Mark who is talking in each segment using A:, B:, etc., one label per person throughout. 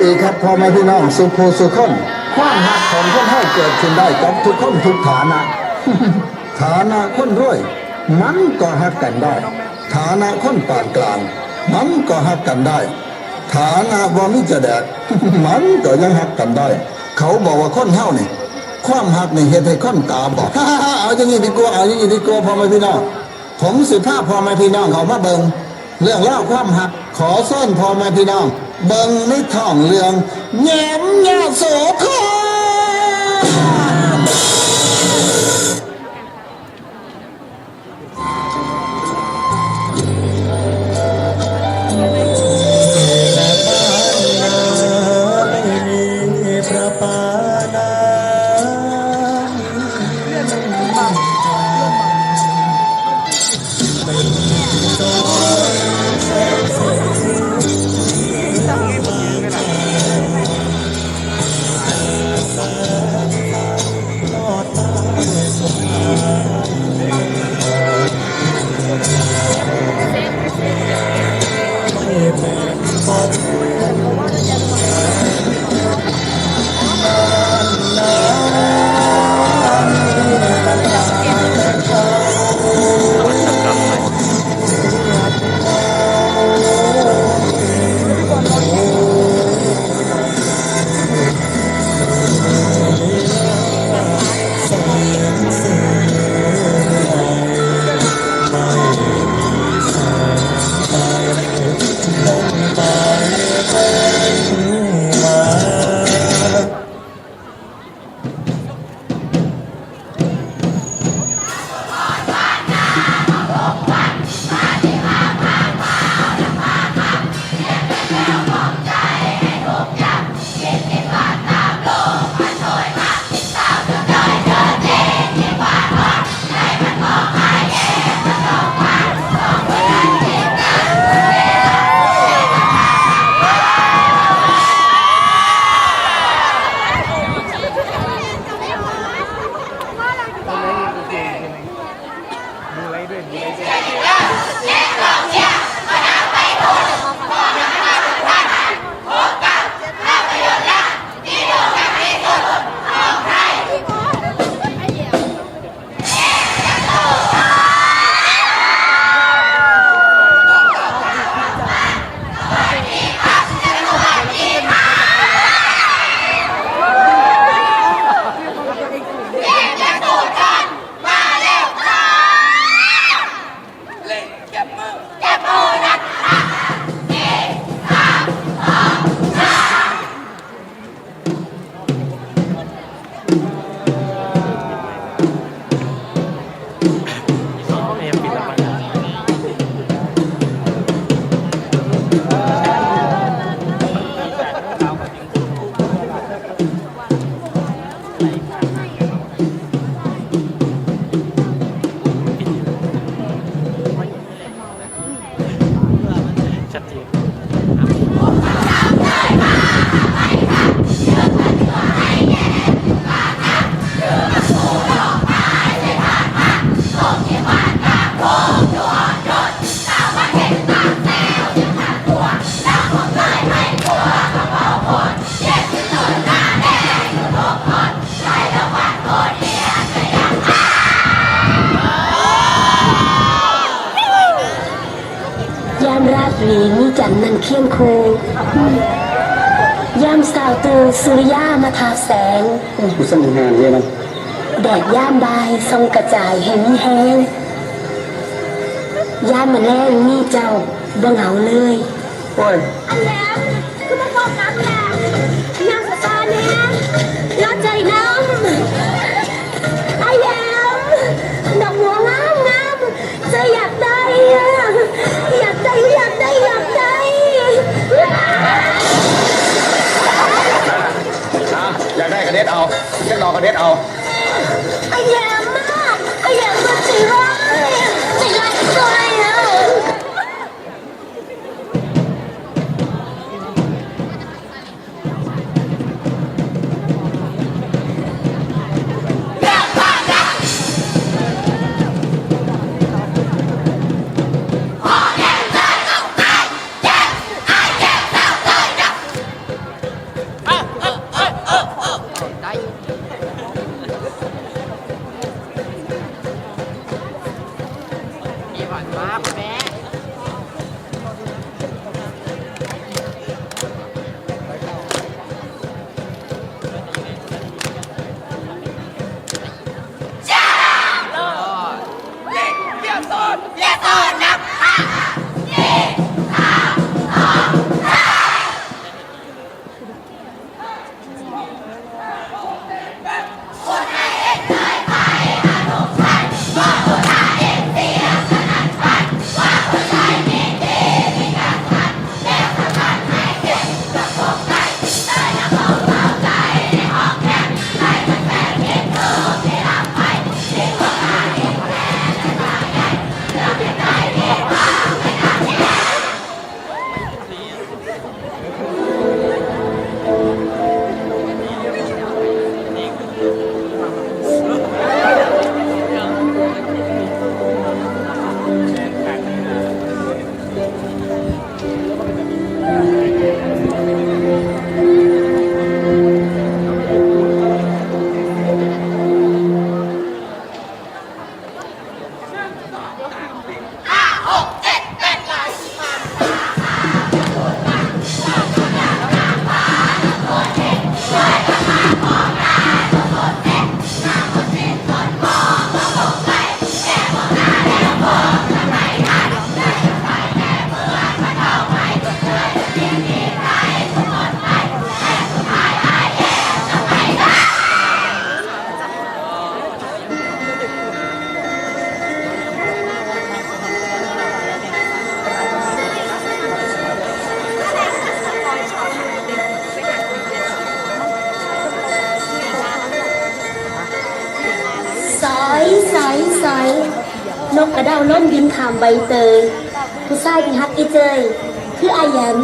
A: ดีครับพ่อแม่พี่น้องสุภูสุขนความหักของคนให้เกิดขึ้นได้กับทุกคนทุกฐานะ ฐานะคนรวย มันก็หักกันได้ ฐานะคนปานกลาง มันก็หักกันได้ ฐานะบ่มีจะแดก มันก็ยังหักกันได้ เขาบอกว่าคนเฮานี่ความหักนี่เฮ็ดให้คนตาบอดเอาอย่างนี้ดีกว่าเอาอย่างนี้ดีกว่าพ่อแม่พี่น้องผมสิพาพพ่อแม่พี่น้องเขามาเบิงเรื่องเล่าความหักขอซ่อนพ่อแม่พี่น้อง เบิงในท้องเรื่องแย้มยาโสธร
B: ไม่มี
C: เคี
D: ยงคูยามสาวตูสุริยามาทาแสง
A: กูสนิทงานเยอะนะ
D: แดดย่ามบายทรงกระจายเห็นแห้งยามมาแรงมีเจ้าบ่เหงาเลย
A: โอ้ย
D: อันแล้วคือมาบอกน้ำแหละนางสตาเนี่ยรอใจน้ำไอ้แยมดอกหัวงามงามจะอยากได้อะอยากได้อยากได้อยาก เอา
E: เช็ดรอกระเด็ดเอา
D: Papo, né? ก
A: กระเด้าล้นดินขามใบเตยผู้ชายที่ฮักอีเจย คืออายัน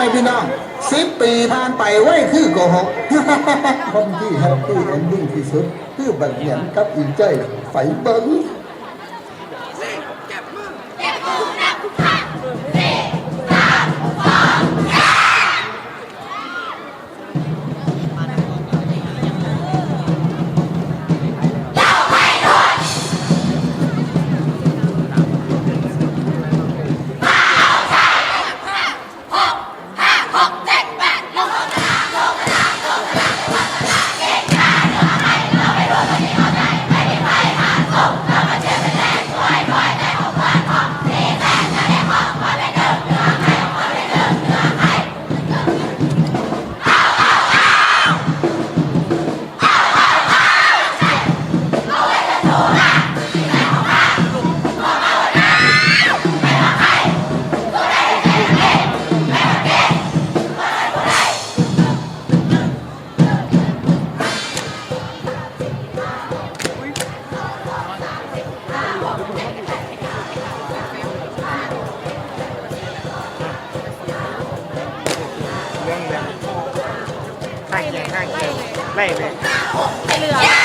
F: ไหม่
G: พี่น้องสิบปีผ่านไปไว้คือโกหกคนที่แฮปปี้เอนดิ้งที่สุด คือบังเหียนกับอินใจไฟเบิ้ง
H: ไม่ ไม่เลย
I: เหลือ